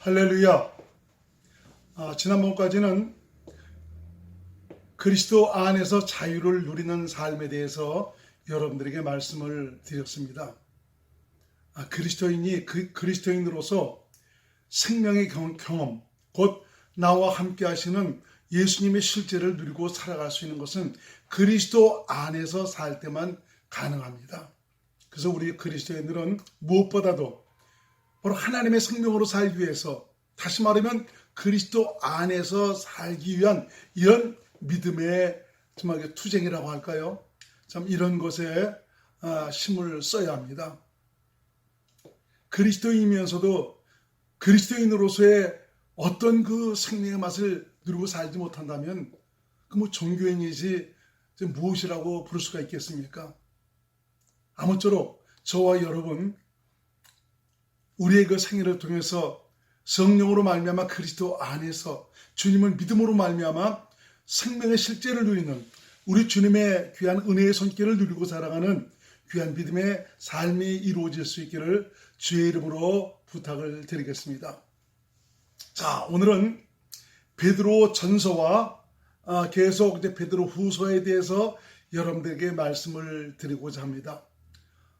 할렐루야. 아, 지난번까지는 그리스도 안에서 자유를 누리는 삶에 대해서 여러분들에게 말씀을 드렸습니다. 아, 그리스도인이 그, 그리스도인으로서 생명의 경, 경험, 곧 나와 함께 하시는 예수님의 실제를 누리고 살아갈 수 있는 것은 그리스도 안에서 살 때만 가능합니다. 그래서 우리 그리스도인들은 무엇보다도 바로 하나님의 생명으로 살기 위해서 다시 말하면 그리스도 안에서 살기 위한 이런 믿음의 정말 투쟁이라고 할까요? 참 이런 것에 아, 힘을 써야 합니다. 그리스도인이면서도 그리스도인으로서의 어떤 그 생명의 맛을 누리고 살지 못한다면 그 뭐 종교인이지 무엇이라고 부를 수가 있겠습니까? 아무쪼록 저와 여러분 우리의 그 생애를 통해서 성령으로 말미암아 그리스도 안에서 주님을 믿음으로 말미암아 생명의 실제를 누리는 우리 주님의 귀한 은혜의 손길을 누리고 살아가는 귀한 믿음의 삶이 이루어질 수 있기를 주의 이름으로 부탁을 드리겠습니다. 자, 오늘은 베드로 전서와 아, 계속 이제 베드로 후서에 대해서 여러분들에게 말씀을 드리고자 합니다.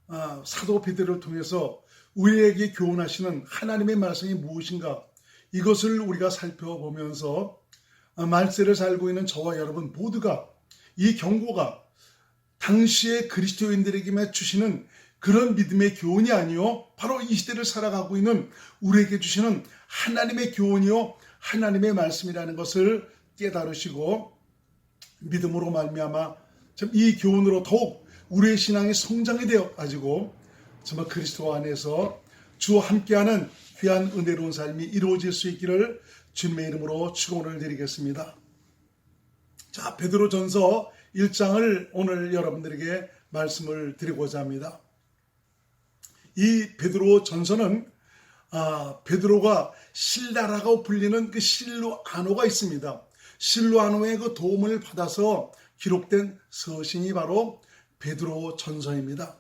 아, 사도 베드로를 통해서 우리에게 교훈하시는 하나님의 말씀이 무엇인가? 이것을 우리가 살펴보면서 아, 말세를 살고 있는 저와 여러분 모두가 이 경고가 당시의 그리스도인들에게만 주시는 그런 믿음의 교훈이 아니요 바로 이 시대를 살아가고 있는 우리에게 주시는 하나님의 교훈이요 하나님의 말씀이라는 것을 깨달으시고 믿음으로 말미암아 이 교훈으로 더욱 우리의 신앙이 성장이 되어 가지고 정말 그리스도 안에서 주와 함께하는 귀한 은혜로운 삶이 이루어질 수 있기를 주님의 이름으로 축원을 드리겠습니다. 자, 베드로전서 1장을 오늘 여러분들에게 말씀을 드리고자 합니다. 이 베드로 전서는 아, 베드로가 신라라고 불리는 그 안호가 있습니다. 안호의 그 도움을 받아서 기록된 서신이 바로 베드로 전서입니다.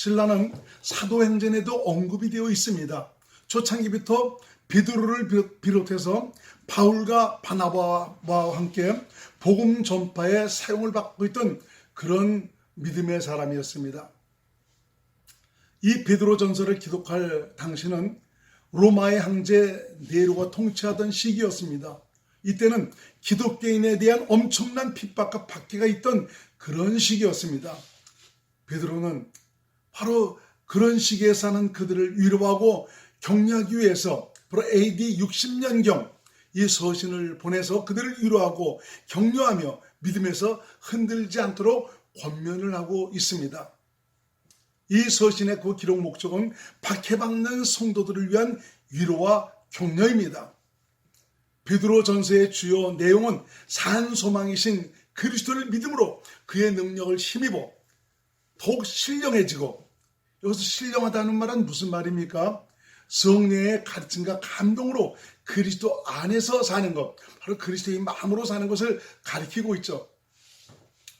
신라는 사도행전에도 언급이 되어 있습니다. 초창기부터 베드로를 비롯해서 바울과 바나바와 함께 복음 전파에 사용을 받고 있던 그런 믿음의 사람이었습니다. 이 베드로 전서를 기록할 당시는 로마의 황제 네로가 통치하던 시기였습니다. 이때는 기독교인에 대한 엄청난 핍박과 박해가 있던 그런 시기였습니다. 베드로는 바로 그런 시기에 사는 그들을 위로하고 격려하기 위해서 바로 AD 60년경 이 서신을 보내서 그들을 위로하고 격려하며 믿음에서 흔들지 않도록 권면을 하고 있습니다. 이 서신의 그 기록 목적은 박해받는 성도들을 위한 위로와 격려입니다. 베드로 전서의 주요 내용은 산 소망이신 그리스도를 믿음으로 그의 능력을 힘입어 더욱 신령해지고 여기서 신령하다는 말은 무슨 말입니까? 성령의 가르침과 감동으로 그리스도 안에서 사는 것, 바로 그리스도의 마음으로 사는 것을 가리키고 있죠.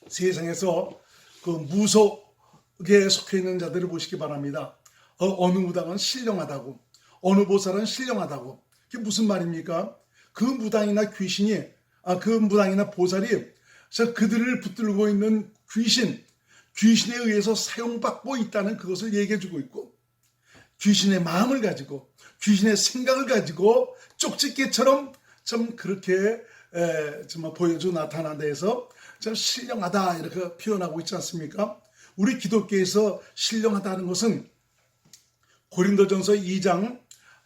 세상에서 그 무속에 속해 있는 자들을 보시기 바랍니다. 어, 느 무당은 신령하다고, 어느 보살은 신령하다고. 그게 무슨 말입니까? 그 무당이나 귀신이, 아, 그 무당이나 보살이 그들을 붙들고 있는 귀신, 귀신에 의해서 사용받고 있다는 그것을 얘기해주고 있고 귀신의 마음을 가지고 귀신의 생각을 가지고 쪽집게처럼 좀 그렇게 에, 정말 보여주 나타난 데에서 참 신령하다 이렇게 표현하고 있지 않습니까? 우리 기독교에서 신령하다는 것은 고린도전서 2장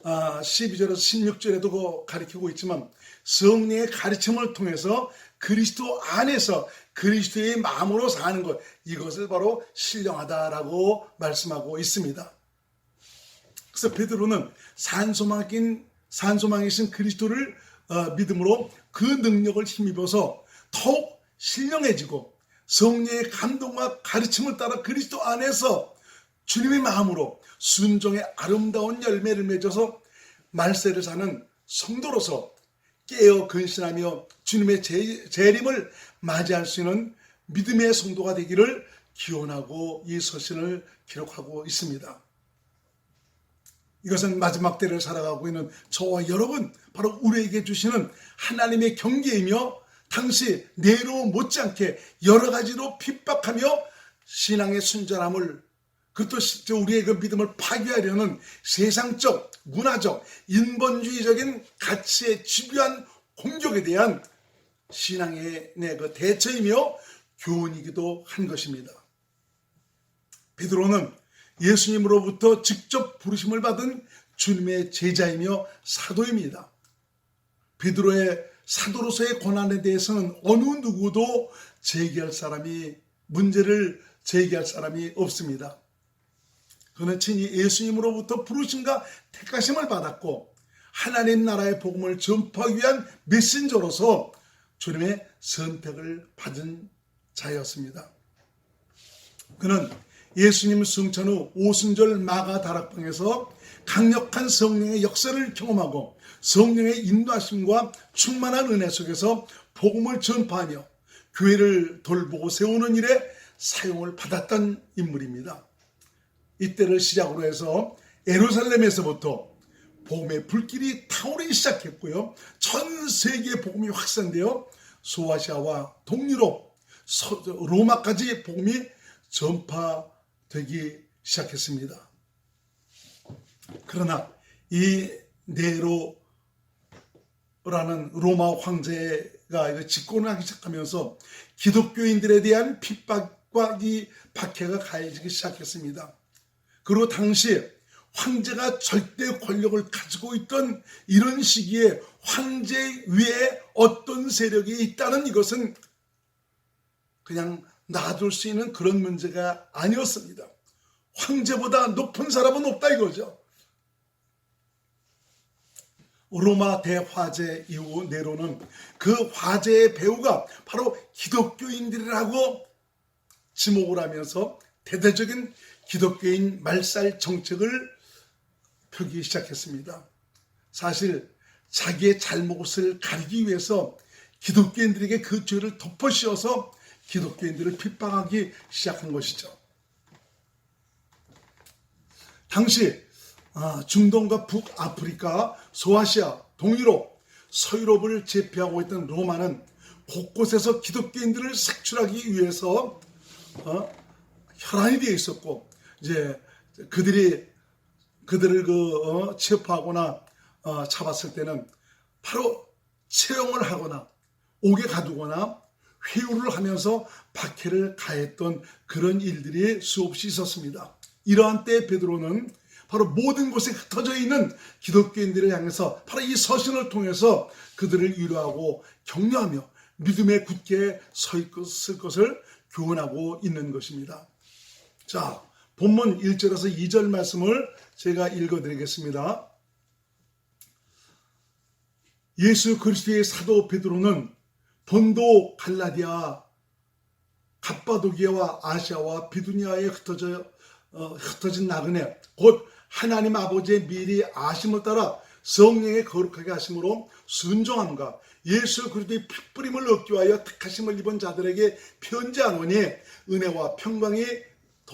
12절에서 아, 16절에도 가리키고 있지만 성령의 가르침을 통해서 그리스도 안에서 그리스도의 마음으로 사는 것 이것을 바로 신령하다라고 말씀하고 있습니다. 그래서 베드로는 산소망인 산소망이신 그리스도를 어, 믿음으로 그 능력을 힘입어서 더욱 신령해지고 성령의 감동과 가르침을 따라 그리스도 안에서 주님의 마음으로 순종의 아름다운 열매를 맺어서 말세를 사는 성도로서 깨어 근신하며 주님의 재림을 맞이할 수 있는 믿음의 성도가 되기를 기원하고 이 서신을 기록하고 있습니다. 이것은 마지막 때를 살아가고 있는 저와 여러분, 바로 우리에게 주시는 하나님의 경계이며 당시 내로 못지않게 여러 가지로 핍박하며 신앙의 순전함을 그것도 실제 우리의 그 믿음을 파괴하려는 세상적, 문화적, 인본주의적인 가치에 집요한 공격에 대한 신앙의 내그 대처이며 교훈이기도 한 것입니다. 베드로는 예수님으로부터 직접 부르심을 받은 주님의 제자이며 사도입니다. 베드로의 사도로서의 고난에 대해서는 어느 누구도 제기할 사람이 문제를 제기할 사람이 없습니다. 그는 친히 예수님으로부터 부르심과 택하심을 받았고 하나님 나라의 복음을 전파하기 위한 메신저로서 주님의 선택을 받은 자였습니다. 그는 예수님 승천 후 오순절 마가 다락방에서 강력한 성령의 역사를 경험하고 성령의 인도하심과 충만한 은혜 속에서 복음을 전파하며 교회를 돌보고 세우는 일에 사용을 받았던 인물입니다. 이때를 시작으로 해서 에루살렘에서부터 복음의 불길이 타오르기 시작했고요. 전 세계에 복음이 확산되어 소아시아와 동유럽, 로마까지 복음이 전파되기 시작했습니다. 그러나 이 네로라는 로마 황제가 집권을 하기 시작하면서 기독교인들에 대한 핍박과 이 박해가 가해지기 시작했습니다. 그리고 당시 황제가 절대 권력을 가지고 있던 이런 시기에 황제 위에 어떤 세력이 있다는 이것은 그냥 놔둘 수 있는 그런 문제가 아니었습니다. 황제보다 높은 사람은 없다 이거죠. 로마 대화재 이후 네로는 그 화재의 배우가 바로 기독교인들이라고 지목을 하면서 대대적인 기독교인 말살 정책을 펴기 시작했습니다. 사실 자기의 잘못을 가리기 위해서 기독교인들에게 그 죄를 덮어씌워서 기독교인들을 핍박하기 시작한 것이죠. 당시 아, 중동과 북아프리카, 소아시아, 동유럽, 서유럽을 제패하고 있던 로마는 곳곳에서 기독교인들을 색출하기 위해서 어, 혈안이 되어 있었고 이제 그들이 그들을 그 어, 체포하거나 어, 잡았을 때는 바로 채용을 하거나 옥에 가두거나 회유를 하면서 박해를 가했던 그런 일들이 수없이 있었습니다. 이러한 때 베드로는 바로 모든 곳에 흩어져 있는 기독교인들을 향해서 바로 이 서신을 통해서 그들을 위로하고 격려하며 믿음에 굳게 서 있을 것을 교훈하고 있는 것입니다. 자, 본문 1절에서 2절 말씀을 제가 읽어드리겠습니다. 예수 그리스도의 사도 베드로는 본도 갈라디아, 갑바도기아와 아시아와 비두니아에 흩어져 어, 흩어진 나그네 곧 하나님 아버지의 미리 아심을 따라 성령의 거룩하게 하심으로 순종함과 예수 그리스도의 핏뿌림을 얻기 위하여 택하심을 입은 자들에게 편지하노니 은혜와 평강이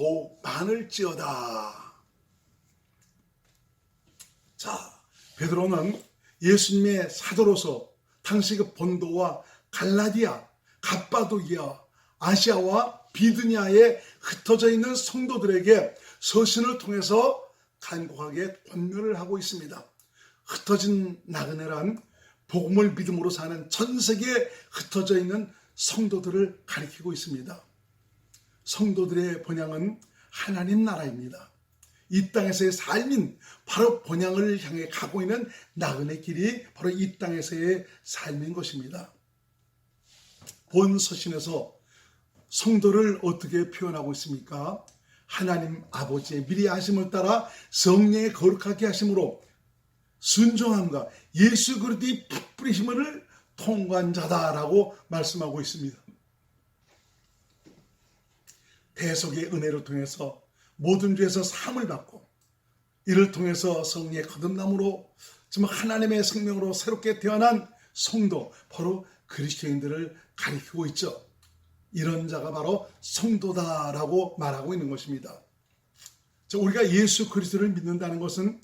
더욱 많을지어다. 자, 베드로는 예수님의 사도로서 당시 그 본도와 갈라디아, 갑바도기아, 아시아와 비드니아에 흩어져 있는 성도들에게 서신을 통해서 간곡하게 권면을 하고 있습니다. 흩어진 나그네란 복음을 믿음으로 사는 전 세계에 흩어져 있는 성도들을 가리키고 있습니다. 성도들의 본향은 하나님 나라입니다. 이 땅에서의 삶인 바로 본향을 향해 가고 있는 나그네 길이 바로 이 땅에서의 삶인 것입니다. 본 서신에서 성도를 어떻게 표현하고 있습니까? 하나님 아버지의 미리 하심을 따라 성령의 거룩하게 하심으로 순종함과 예수 그리스도의 풋뿌리심을 통과한 자다라고 말씀하고 있습니다. 대속의 은혜를 통해서 모든 죄에서 사함을 받고 이를 통해서 성리의 거듭남으로 정말 하나님의 생명으로 새롭게 태어난 성도 바로 그리스도인들을 가리키고 있죠. 이런 자가 바로 성도다라고 말하고 있는 것입니다. 우리가 예수 그리스도를 믿는다는 것은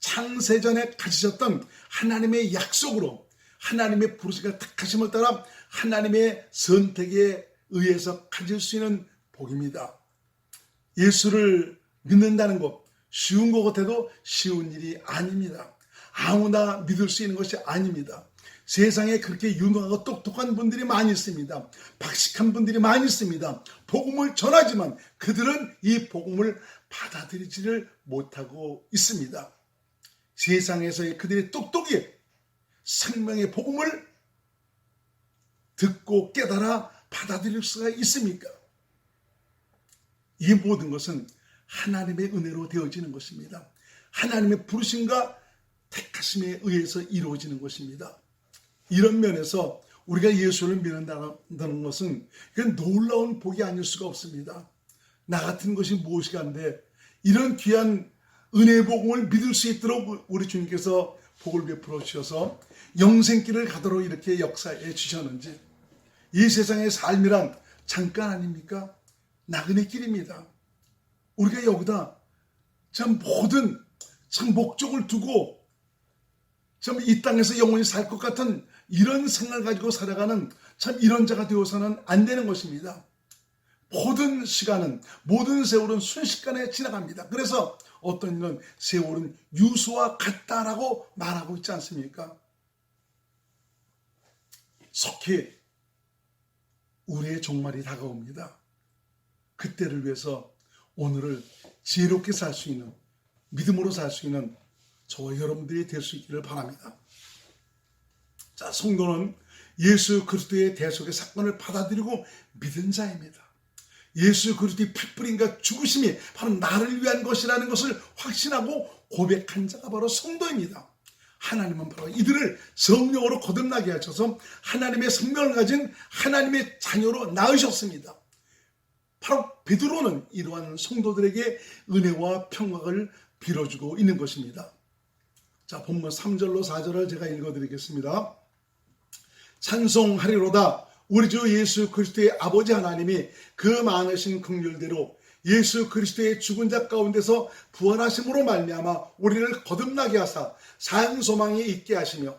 창세전에 가지셨던 하나님의 약속으로 하나님의 부르심과 택하심을 따라 하나님의 선택에 의해서 가질 수 있는 복입니다. 예수를 믿는다는 것 쉬운 것 같아도 쉬운 일이 아닙니다. 아무나 믿을 수 있는 것이 아닙니다. 세상에 그렇게 유능하고 똑똑한 분들이 많이 있습니다. 박식한 분들이 많이 있습니다. 복음을 전하지만 그들은 이 복음을 받아들이지를 못하고 있습니다. 세상에서의 그들의 똑똑이 생명의 복음을 듣고 깨달아 받아들일 수가 있습니까? 이 모든 것은 하나님의 은혜로 되어지는 것입니다. 하나님의 부르심과 택하심에 의해서 이루어지는 것입니다. 이런 면에서 우리가 예수를 믿는다는 것은 그건 놀라운 복이 아닐 수가 없습니다. 나 같은 것이 무엇이간데 이런 귀한 은혜의 복음을 믿을 수 있도록 우리 주님께서 복을 베풀어 주셔서 영생길을 가도록 이렇게 역사해 주셨는지 이 세상의 삶이란 잠깐 아닙니까? 나그네 길입니다. 우리가 여기다 참 모든 참 목적을 두고 참 이 땅에서 영원히 살 것 같은 이런 생각을 가지고 살아가는 참 이런 자가 되어서는 안 되는 것입니다. 모든 시간은 모든 세월은 순식간에 지나갑니다. 그래서 어떤 이는 세월은 유수와 같다라고 말하고 있지 않습니까? 속히 우리의 종말이 다가옵니다. 그때를 위해서 오늘을 지혜롭게 살 수 있는 믿음으로 살 수 있는 저와 여러분들이 될 수 있기를 바랍니다. 자, 성도는 예수 그리스도의 대속의 사건을 받아들이고 믿은 자입니다. 예수 그리스도의 핏불인가 죽으심이 바로 나를 위한 것이라는 것을 확신하고 고백한 자가 바로 성도입니다. 하나님은 바로 이들을 성령으로 거듭나게 하셔서 하나님의 생명을 가진 하나님의 자녀로 낳으셨습니다. 바로 베드로는 이러한 성도들에게 은혜와 평강을 빌어주고 있는 것입니다. 자, 본문 3절로 4절을 제가 읽어드리겠습니다. 찬송하리로다 우리 주 예수 그리스도의 아버지 하나님이 그 많으신 긍휼대로 예수 그리스도의 죽은 자 가운데서 부활하심으로 말미암아 우리를 거듭나게 하사 산 소망이 있게 하시며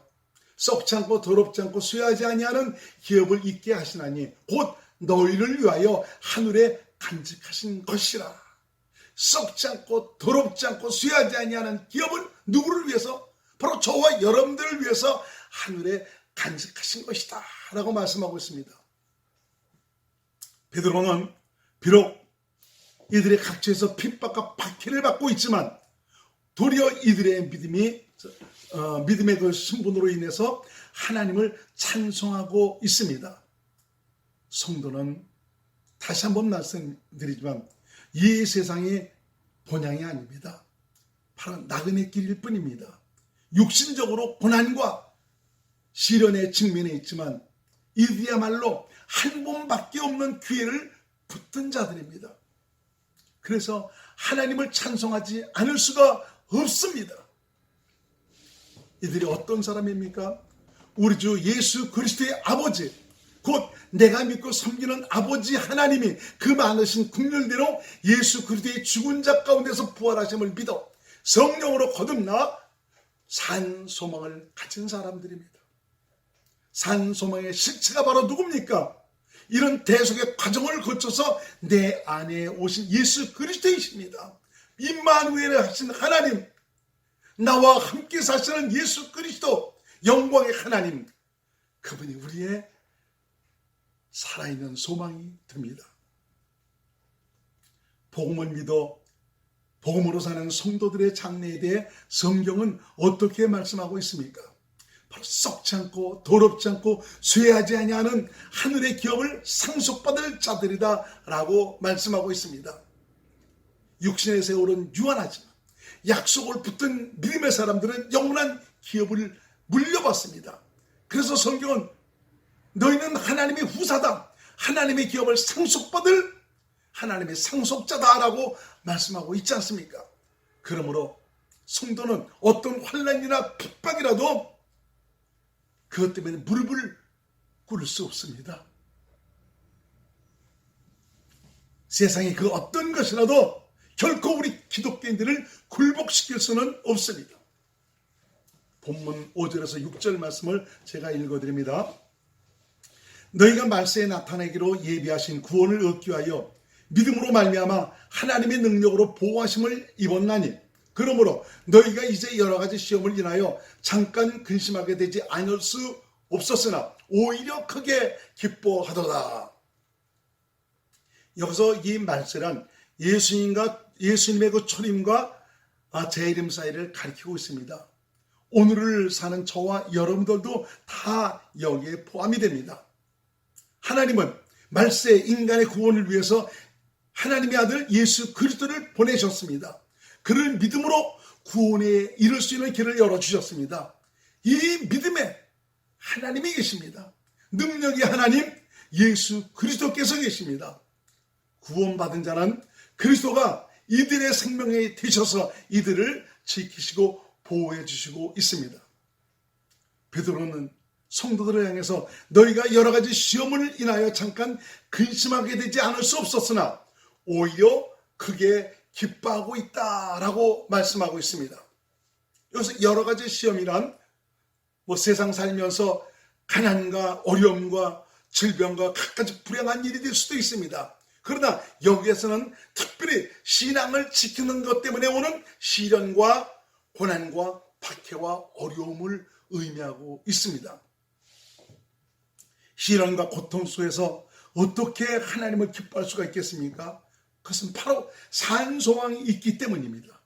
썩지 않고 더럽지 않고 쇠하지 아니하는 기업을 있게 하시나니 곧 너희를 위하여 하늘에 간직하신 것이라 썩지 않고 더럽지 않고 쇠하지 아니하는 기업을 누구를 위해서 바로 저와 여러분들을 위해서 하늘에 간직하신 것이다 라고 말씀하고 있습니다. 베드로는 비록 이들의 각처에서 핍박과 박해를 받고 있지만 도리어 이들의 믿음이 어, 믿음의 그 신분으로 인해서 하나님을 찬송하고 있습니다. 성도는 다시 한번 말씀드리지만 이 세상의 본향이 아닙니다. 바로 나그네 길일 뿐입니다. 육신적으로 고난과 시련에 직면해 있지만 이들이야말로 한 번밖에 없는 기회를 붙든 자들입니다. 그래서 하나님을 찬송하지 않을 수가 없습니다. 이들이 어떤 사람입니까? 우리 주 예수 그리스도의 아버지, 곧 내가 믿고 섬기는 아버지 하나님이 그 많으신 국률대로 예수 그리스도의 죽은 자 가운데서 부활하심을 믿어 성령으로 거듭나 산 소망을 가진 사람들입니다. 산 소망의 실체가 바로 누굽니까? 이런 대속의 과정을 거쳐서 내 안에 오신 예수 그리스도이십니다. 임마누엘을 하신 하나님, 나와 함께 사시는 예수 그리스도, 영광의 하나님, 그분이 우리의 살아있는 소망이 됩니다. 복음을 믿어 복음으로 사는 성도들의 장래에 대해 성경은 어떻게 말씀하고 있습니까? 바로 썩지 않고 더럽지 않고 쇠하지 아니하는 하늘의 기업을 상속받을 자들이다라고 말씀하고 있습니다. 육신의 세월은 유한하지만 약속을 붙든 믿음의 사람들은 영원한 기업을 물려받습니다. 그래서 성경은 너희는 하나님의 후사다. 하나님의 기업을 상속받을 하나님의 상속자다라고 말씀하고 있지 않습니까? 그러므로 성도는 어떤 환란이나 핍박이라도 그것 때문에 무릎을 꿇을 수 없습니다. 세상의 그 어떤 것이라도 결코 우리 기독교인들을 굴복시킬 수는 없습니다. 본문 5절에서 6절 말씀을 제가 읽어드립니다. 너희가 말세에 나타내기로 예비하신 구원을 얻기 위하여 믿음으로 말미암아 하나님의 능력으로 보호하심을 입었나니 그러므로 너희가 이제 여러 가지 시험을 인하여 잠깐 근심하게 되지 않을 수 없었으나 오히려 크게 기뻐하더라. 여기서 이 말세란 예수님과 예수님의 그 초림과 아, 재림 사이를 가리키고 있습니다. 오늘을 사는 저와 여러분들도 다 여기에 포함이 됩니다. 하나님은 말세 인간의 구원을 위해서 하나님의 아들 예수 그리스도를 보내셨습니다. 그를 믿음으로 구원에 이를 수 있는 길을 열어주셨습니다. 이 믿음에 하나님이 계십니다. 능력이 하나님 예수 그리스도께서 계십니다. 구원받은 자는 그리스도가 이들의 생명에 되셔서 이들을 지키시고 보호해 주시고 있습니다. 베드로는 성도들을 향해서 너희가 여러 가지 시험을 인하여 잠깐 근심하게 되지 않을 수 없었으나 오히려 크게 기뻐하고 있다라고 말씀하고 있습니다. 여기서 여러 가지 시험이란 뭐 세상 살면서 가난과 어려움과 질병과 각가지 불행한 일이 될 수도 있습니다. 그러나 여기에서는 특별히 신앙을 지키는 것 때문에 오는 시련과 고난과 박해와 어려움을 의미하고 있습니다. 시련과 고통 속에서 어떻게 하나님을 기뻐할 수가 있겠습니까? 그것은 바로 산소망이 있기 때문입니다.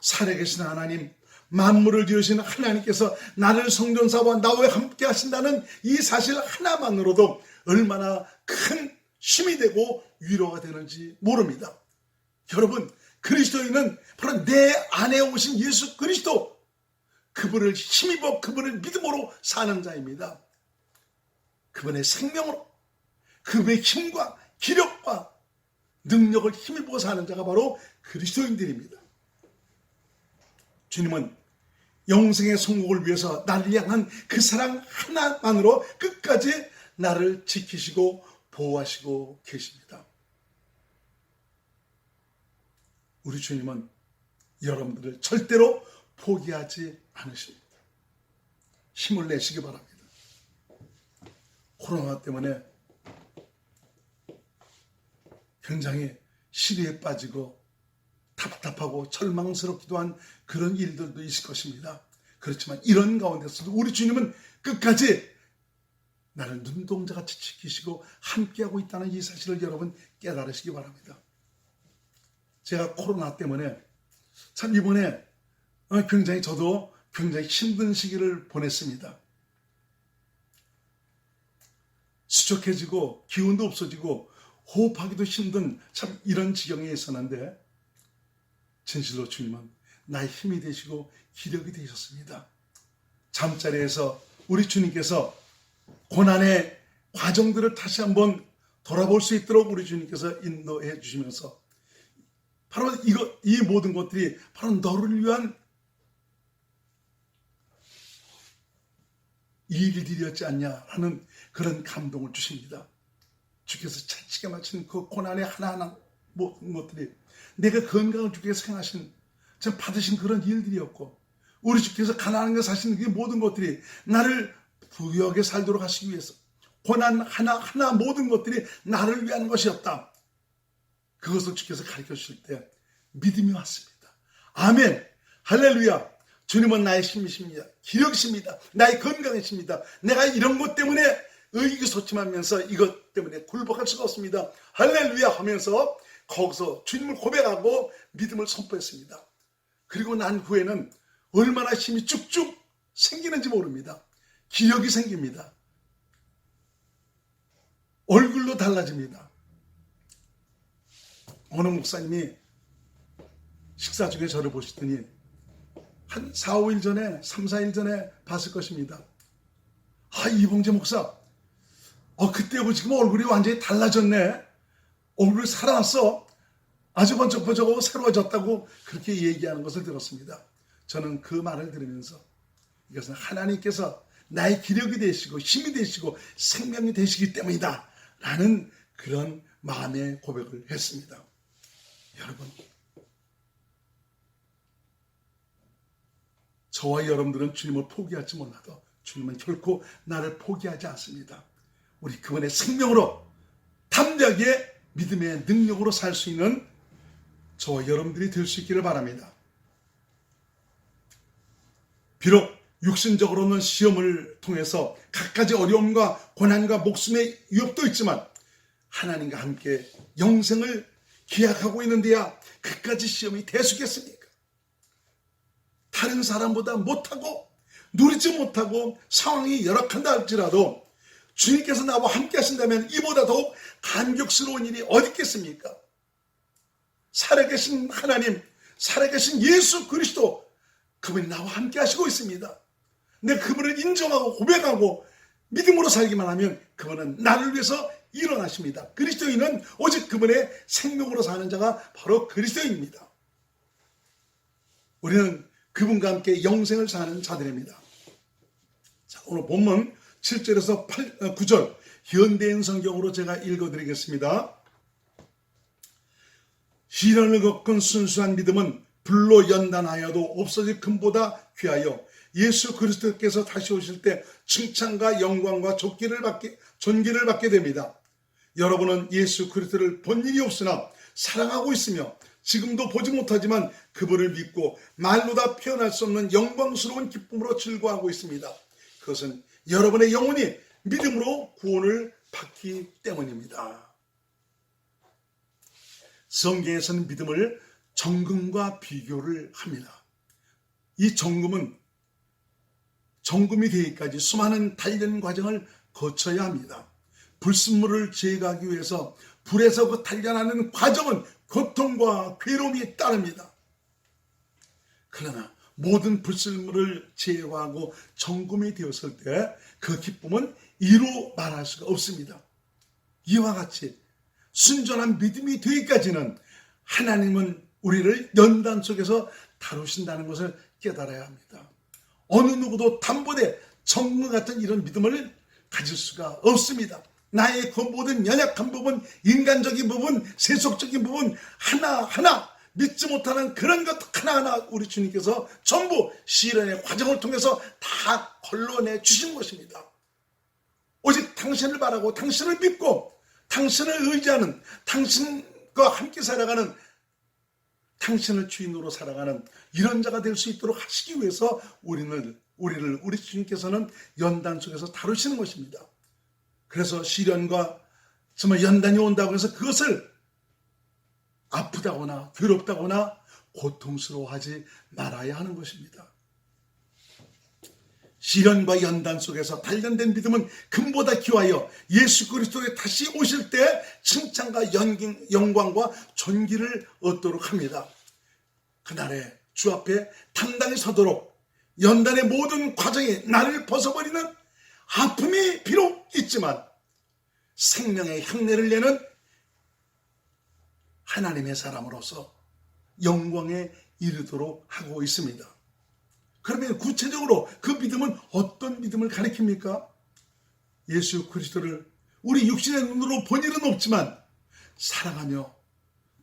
살아계신 하나님, 만물을 지으신 하나님께서 나를 성전사와 나와 함께 하신다는 이 사실 하나만으로도 얼마나 큰 힘이 되고 위로가 되는지 모릅니다. 여러분, 그리스도인은 바로 내 안에 오신 예수 그리스도, 그분을 힘입어 그분을 믿음으로 사는 자입니다. 그분의 생명으로, 그분의 힘과 기력과 능력을 힘입어 사는 자가 바로 그리스도인들입니다. 주님은 영생의 성공을 위해서 나를 향한 그 사랑 하나만으로 끝까지 나를 지키시고 보호하시고 계십니다. 우리 주님은 여러분들을 절대로 포기하지 않으십니다. 힘을 내시기 바랍니다. 코로나 때문에 굉장히 시리에 빠지고 답답하고 절망스럽기도 한 그런 일들도 있을 것입니다. 그렇지만 이런 가운데서도 우리 주님은 끝까지 나를 눈동자같이 지키시고 함께하고 있다는 이 사실을 여러분 깨달으시기 바랍니다. 제가 코로나 때문에 참 이번에 굉장히 저도 굉장히 힘든 시기를 보냈습니다. 수척해지고 기운도 없어지고 호흡하기도 힘든 참 이런 지경에 있었는데 진실로 주님은 나의 힘이 되시고 기력이 되셨습니다. 잠자리에서 우리 주님께서 고난의 과정들을 다시 한번 돌아볼 수 있도록 우리 주님께서 인도해 주시면서 바로 이거 이 모든 것들이 바로 너를 위한 일들이었지 않냐라는 그런 감동을 주십니다. 주께서 차치게 마친 그 고난의 하나하나 모든 것들이 내가 건강을 주께서 생하신 참 받으신 그런 일들이었고 우리 주께서 가난한게 사시는 그 모든 것들이 나를 부유하게 살도록 하시기 위해서 고난 하나하나 모든 것들이 나를 위한 것이었다. 그것을 주께서 가르쳐 주실 때 믿음이 왔습니다. 아멘. 할렐루야. 주님은 나의 힘이십니다. 기력이십니다. 나의 건강이십니다. 내가 이런 것 때문에 의기소침하면서 이것 때문에 굴복할 수가 없습니다. 할렐루야 하면서 거기서 주님을 고백하고 믿음을 선포했습니다. 그리고 난 후에는 얼마나 힘이 쭉쭉 생기는지 모릅니다. 기력이 생깁니다. 얼굴도 달라집니다. 어느 목사님이 식사 중에 저를 보시더니 한 4, 5일 전에, 3, 4일 전에 봤을 것입니다. 아, 이봉재 목사. 어, 그때하고 지금 얼굴이 완전히 달라졌네. 얼굴이 살아났어. 아주 번쩍번쩍하고 새로워졌다고 그렇게 얘기하는 것을 들었습니다. 저는 그 말을 들으면서 이것은 하나님께서 나의 기력이 되시고 힘이 되시고 생명이 되시기 때문이다. 라는 그런 마음의 고백을 했습니다. 여러분, 저와 여러분들은 주님을 포기할지 몰라도 주님은 결코 나를 포기하지 않습니다. 우리 그분의 생명으로 담대하게 믿음의 능력으로 살 수 있는 저와 여러분들이 될 수 있기를 바랍니다. 비록 육신적으로는 시험을 통해서 갖가지 어려움과 고난과 목숨의 위협도 있지만 하나님과 함께 영생을 기약하고 있는데야 그까지 시험이 대수겠습니까? 다른 사람보다 못하고 누리지 못하고 상황이 열악한다 할지라도 주님께서 나와 함께 하신다면 이보다 더욱 감격스러운 일이 어디 있겠습니까? 살아계신 하나님, 살아계신 예수 그리스도 그분이 나와 함께 하시고 있습니다. 내 그분을 인정하고 고백하고 믿음으로 살기만 하면 그분은 나를 위해서 일어나십니다. 그리스도인은 오직 그분의 생명으로 사는 자가 바로 그리스도인입니다. 우리는 그분과 함께 영생을 사는 자들입니다. 자, 오늘 본문 7절에서 8, 9절 현대인 성경으로 제가 읽어드리겠습니다. 시련을 겪은 순수한 믿음은 불로 연단하여도 없어질 금보다 귀하여 예수 그리스도께서 다시 오실 때 칭찬과 영광과 존귀를 받게, 존귀를 받게 됩니다. 여러분은 예수 그리스도를 본 일이 없으나 사랑하고 있으며 지금도 보지 못하지만 그분을 믿고 말로 다 표현할 수 없는 영광스러운 기쁨으로 즐거워하고 있습니다. 그것은 여러분의 영혼이 믿음으로 구원을 받기 때문입니다. 성경에서는 믿음을 정금과 비교를 합니다. 이 정금은 정금이 되기까지 수많은 단련 과정을 거쳐야 합니다. 불순물을 제거하기 위해서 불에서 그 단련하는 과정은 고통과 괴로움이 따릅니다. 그러나 모든 불순물을 제거하고 정금이 되었을 때 그 기쁨은 이루 말할 수가 없습니다. 이와 같이 순전한 믿음이 되기까지는 하나님은 우리를 연단 속에서 다루신다는 것을 깨달아야 합니다. 어느 누구도 담보대 정무 같은 이런 믿음을 가질 수가 없습니다. 나의 그 모든 연약한 부분, 인간적인 부분, 세속적인 부분 하나하나 믿지 못하는 그런 것 하나하나 우리 주님께서 전부 시련의 과정을 통해서 다 걸러내 주신 것입니다. 오직 당신을 바라고 당신을 믿고 당신을 의지하는 당신과 함께 살아가는 당신을 주인으로 살아가는 이런 자가 될 수 있도록 하시기 위해서 우리는 우리를 우리 주님께서는 연단 속에서 다루시는 것입니다. 그래서 시련과 정말 연단이 온다고 해서 그것을 아프다거나 괴롭다거나 고통스러워하지 말아야 하는 것입니다. 시련과 연단 속에서 단련된 믿음은 금보다 귀하여 예수 그리스도에 다시 오실 때 칭찬과 연긴, 영광과 존귀를 얻도록 합니다. 그날에 주 앞에 당당히 서도록 연단의 모든 과정이 나를 벗어버리는 아픔이 비록 있지만 생명의 향내를 내는 하나님의 사람으로서 영광에 이르도록 하고 있습니다. 그러면 구체적으로 그 믿음은 어떤 믿음을 가리킵니까? 예수 그리스도를 우리 육신의 눈으로 본 일은 없지만 사랑하며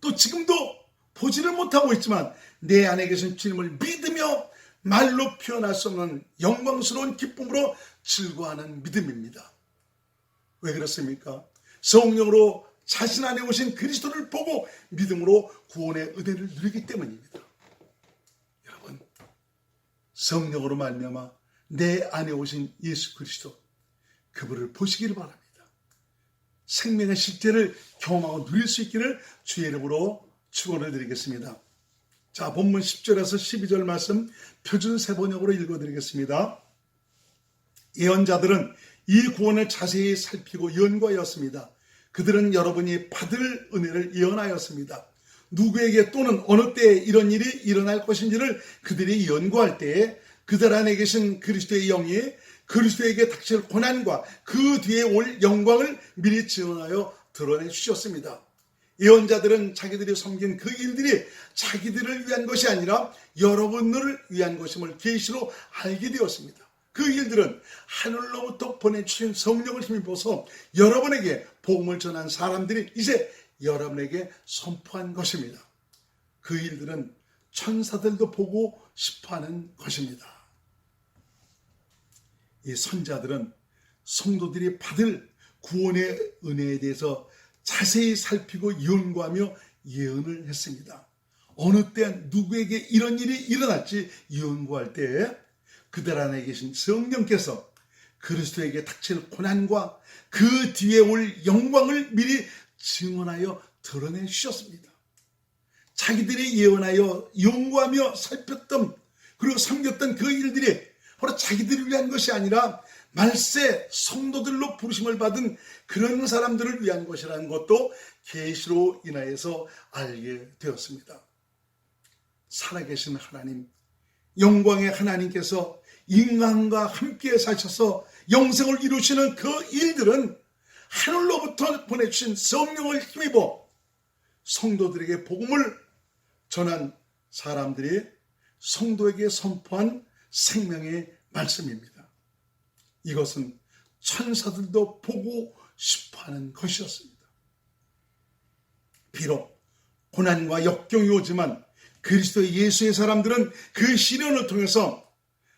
또 지금도 보지를 못하고 있지만 내 안에 계신 주님을 믿으며 말로 표현할 수 없는 영광스러운 기쁨으로 즐거워하는 믿음입니다. 왜 그렇습니까? 성령으로 자신 안에 오신 그리스도를 보고 믿음으로 구원의 은혜를 누리기 때문입니다. 여러분, 성령으로 말미암아 내 안에 오신 예수 그리스도 그분을 보시기를 바랍니다. 생명의 실제를 경험하고 누릴 수 있기를 주의 이름으로 축원을 드리겠습니다. 자, 본문 10절에서 12절 말씀 표준 세번역으로 읽어드리겠습니다. 예언자들은 이 구원을 자세히 살피고 연구하였습니다. 그들은 여러분이 받을 은혜를 예언하였습니다. 누구에게 또는 어느 때에 이런 일이 일어날 것인지를 그들이 연구할 때에 그들 안에 계신 그리스도의 영이 그리스도에게 닥칠 고난과 그 뒤에 올 영광을 미리 지원하여 드러내 주셨습니다. 예언자들은 자기들이 섬긴 그 일들이 자기들을 위한 것이 아니라 여러분을 위한 것임을 계시로 알게 되었습니다. 그 일들은 하늘로부터 보내주신 성령을 힘입어서 여러분에게 복음을 전한 사람들이 이제 여러분에게 선포한 것입니다. 그 일들은 천사들도 보고 싶어하는 것입니다. 이 선자들은 성도들이 받을 구원의 은혜에 대해서 자세히 살피고 연구하며 예언을 했습니다. 어느 때 누구에게 이런 일이 일어날지 연구할 때 그들 안에 계신 성령께서 그리스도에게 닥칠 고난과 그 뒤에 올 영광을 미리 증언하여 드러내 주셨습니다. 자기들이 예언하여 연구하며 살폈던 그리고 섬겼던 그 일들이 바로 자기들을 위한 것이 아니라 말세 성도들로 부르심을 받은 그런 사람들을 위한 것이라는 것도 계시로 인하여서 알게 되었습니다. 살아계신 하나님, 영광의 하나님께서 인간과 함께 사셔서 영생을 이루시는 그 일들은 하늘로부터 보내주신 성령을 힘입어 성도들에게 복음을 전한 사람들이 성도에게 선포한 생명의 말씀입니다. 이것은 천사들도 보고 싶어 하는 것이었습니다. 비록 고난과 역경이 오지만 그리스도 예수의 사람들은 그 시련을 통해서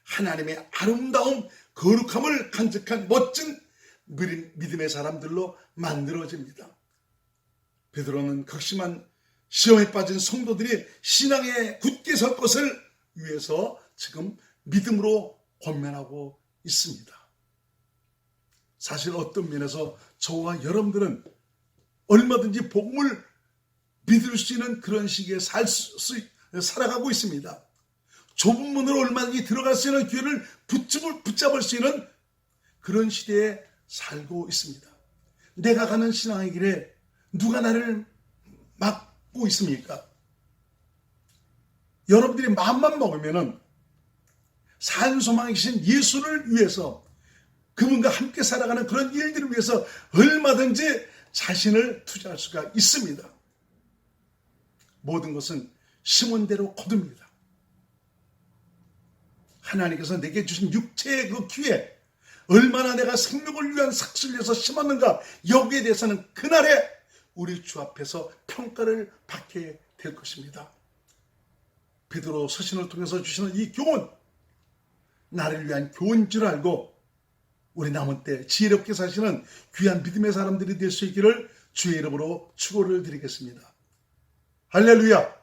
하나님의 아름다움, 거룩함을 간직한 멋진 믿음의 사람들로 만들어집니다. 베드로는 극심한 시험에 빠진 성도들이 신앙에 굳게 설 것을 위해서 지금 믿음으로 권면하고 있습니다. 사실 어떤 면에서 저와 여러분들은 얼마든지 복음을 믿을 수 있는 그런 시기에 살 수, 살아가고 있습니다. 좁은 문으로 얼마든지 들어갈 수 있는 기회를 붙잡을, 붙잡을 수 있는 그런 시대에 살고 있습니다. 내가 가는 신앙의 길에 누가 나를 막고 있습니까? 여러분들이 마음만 먹으면은 산소망이 계신 예수를 위해서 그분과 함께 살아가는 그런 일들을 위해서 얼마든지 자신을 투자할 수가 있습니다. 모든 것은 심은 대로 거둡니다. 하나님께서 내게 주신 육체의 그 기회, 얼마나 내가 생명을 위한 삭슬 위해서 심었는가, 여기에 대해서는 그날에 우리 주 앞에서 평가를 받게 될 것입니다. 베드로 서신을 통해서 주시는 이 교훈, 나를 위한 교훈인 줄 알고 우리 남은 때 지혜롭게 사시는 귀한 믿음의 사람들이 될 수 있기를 주의 이름으로 축원을 드리겠습니다. 할렐루야!